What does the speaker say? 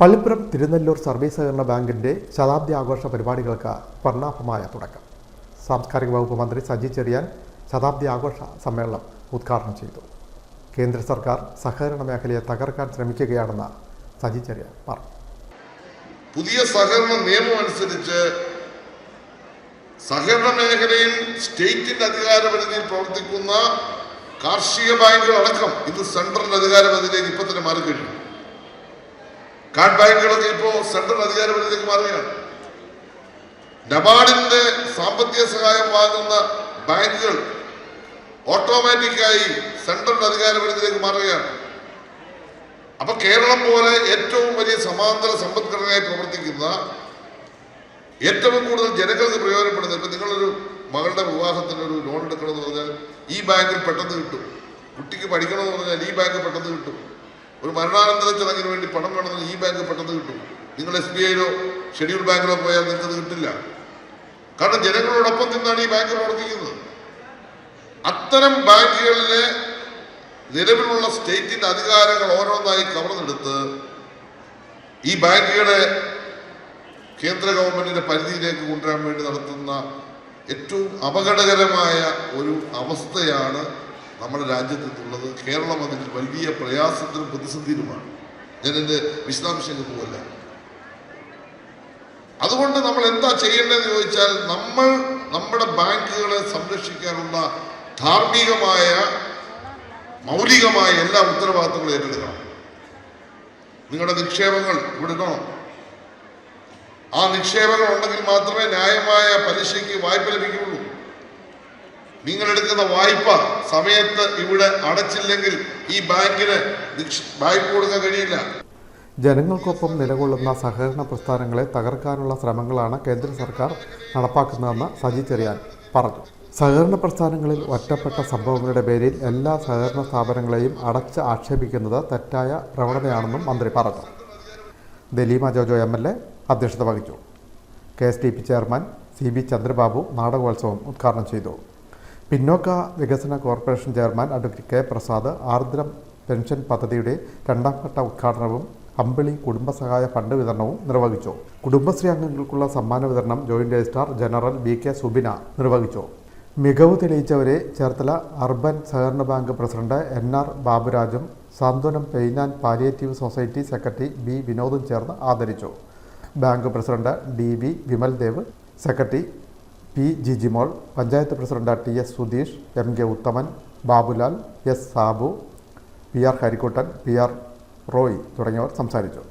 Pallippuram Thirunellur service സഹകരണ ബാങ്കിന്റെ ശതാബ്ദി ആഘോഷ പരിപാടികൾക്ക് വർണാഭമായ തുടക്കം. സാംസ്കാരിക വകുപ്പ് മന്ത്രി സജി ചെറിയാൻ ശതാബ്ദി ആഘോഷ സമ്മേളനം ഉദ്ഘാടനം ചെയ്തു. കേന്ദ്ര സർക്കാർ സഹകരണ മേഖലയെ തകർക്കാൻ ശ്രമിക്കുകയാണെന്ന് സജി ചെറിയാൻ പറഞ്ഞു. പുതിയ സഹകരണ നിയമം അനുസരിച്ച് സഹകരണ മേഖലയിൽ സ്റ്റേറ്റിന്റെ അധികാരപരിധിയിൽ പ്രവർത്തിക്കുന്ന കാർഷിക ബാങ്കുകൾ ഇത് സെൻട്രലിന്റെ അധികാരപരിധിയിലേക്ക് അധികാര പരിധിയിലേക്ക് ഇപ്പൊ തന്നെ മാറിക്കഴിഞ്ഞു. കാർഡ് ബാങ്കുകളൊക്കെ ഇപ്പോ സെൻട്രൽ അധികാര പരിധിയിലേക്ക് മാറുകയാണ്. നബാർഡിന്റെ സാമ്പത്തിക സഹായം വാങ്ങുന്ന ബാങ്കുകൾ ഓട്ടോമാറ്റിക്കായി സെൻട്രൽ അധികാര പരിധിയിലേക്ക് മാറുകയാണ്. അപ്പൊ കേരളം പോലെ ഏറ്റവും വലിയ സമാന്തര സമ്പദ്ഘടനയായി പ്രവർത്തിക്കുന്ന ഏറ്റവും കൂടുതൽ ജനങ്ങൾക്ക് പ്രയോജനപ്പെടുന്നത് ഇപ്പൊ നിങ്ങളൊരു മകളുടെ വിവാഹത്തിന് ഒരു ലോൺ എടുക്കണമെന്ന് പറഞ്ഞാൽ ഈ ബാങ്കിൽ പെട്ടെന്ന് കിട്ടും. കുട്ടിക്ക് പഠിക്കണമെന്ന് പറഞ്ഞാൽ ഈ ബാങ്ക് പെട്ടെന്ന് കിട്ടും. ഒരു മരണാനന്തര ചടങ്ങിന് വേണ്ടി പണം വേണമെന്ന് ഈ ബാങ്ക് പെട്ടെന്ന് കിട്ടും. നിങ്ങൾ എസ് ബി ഐയിലോ ഷെഡ്യൂൾ ബാങ്കിലോ പോയാൽ നിങ്ങൾക്ക് അത് കിട്ടില്ല. കാരണം ജനങ്ങളോടൊപ്പം നിന്നാണ് ഈ ബാങ്ക് പ്രവർത്തിക്കുന്നത്. അത്തരം ബാങ്കുകളിലെ നിലവിലുള്ള സ്റ്റേറ്റിന്റെ അധികാരങ്ങൾ ഓരോന്നായി കവർന്നെടുത്ത് ഈ ബാങ്കുകളെ കേന്ദ്ര ഗവൺമെന്റിന്റെ പരിധിയിലേക്ക് കൊണ്ടുവരാൻ വേണ്ടി നടത്തുന്ന ഏറ്റവും അപകടകരമായ ഒരു അവസ്ഥയാണ് നമ്മുടെ രാജ്യത്തുള്ളത് കേരളം അതിൽ വലിയ പ്രയാസത്തിനും പ്രതിസന്ധിയിലുമാണ് ഞാനെന്റെ വിശദാംശങ്ങൾ പോകല്ല അതുകൊണ്ട് നമ്മൾ എന്താ ചെയ്യേണ്ടതെന്ന് ചോദിച്ചാൽ നമ്മൾ നമ്മുടെ ബാങ്കുകളെ സംരക്ഷിക്കാനുള്ള ധാർമ്മികമായ മൗലികമായ എല്ലാ ഉത്തരവാദിത്തങ്ങളും ഏറ്റെടുക്കണം. നിങ്ങളുടെ നിക്ഷേപങ്ങൾ ഇവിടെ ആ നിക്ഷേപങ്ങൾ ഉണ്ടെങ്കിൽ മാത്രമേ ന്യായമായ പലിശയ്ക്ക് വായ്പ ലഭിക്കുകയുള്ളൂ. നിങ്ങൾ എടുക്കുന്ന വായ്പ സമയത്ത് ഇവിടെ അടച്ചില്ലെങ്കിൽ ഈ ബാങ്കിന് വായ്പ കൊടുക്കാൻ കഴിയില്ല. ജനങ്ങൾക്കൊപ്പം നിലകൊള്ളുന്ന സഹകരണ പ്രസ്ഥാനങ്ങളെ തകർക്കാനുള്ള ശ്രമങ്ങളാണ് കേന്ദ്ര സർക്കാർ നടപ്പാക്കുന്നതെന്ന് സജി ചെറിയാൻ പറഞ്ഞു. സഹകരണ പ്രസ്ഥാനങ്ങളിൽ ഒറ്റപ്പെട്ട സംഭവങ്ങളുടെ പേരിൽ എല്ലാ സഹകരണ സ്ഥാപനങ്ങളെയും അടച്ച് ആക്ഷേപിക്കുന്നത് തെറ്റായ പ്രവണതയാണെന്നും മന്ത്രി പറഞ്ഞു. Daleema Jojo M L A അധ്യക്ഷത വഹിച്ചു. K S D P chairman C B Chandrababu നാടകോത്സവം ഉദ്ഘാടനം ചെയ്തു. പിന്നോക്ക വികസന corporation chairman advocate K Prasad Aardram pension പദ്ധതിയുടെ രണ്ടാം ഘട്ട ഉദ്ഘാടനവും അമ്പിളി കുടുംബസഹായ ഫണ്ട് വിതരണവും നിർവഹിച്ചു. കുടുംബശ്രീ അംഗങ്ങൾക്കുള്ള സമ്മാന വിതരണം joint registrar general B K Subina നിർവഹിച്ചു. മികവ് തെളിയിച്ചവരെ ചേർത്തല അർബൻ സഹകരണ bank president N R ബാബുരാജും Santhwanam pain and palliative society secretary B വിനോദും ചേർന്ന് ആദരിച്ചു. Bank president D V Vimaldev secretary P Jijimol panchayat president T S Sudheesh M K Uthaman Babulal S Sabu P R Harikuttan P R Roy തുടങ്ങിയവർ സംസാരിച്ചു.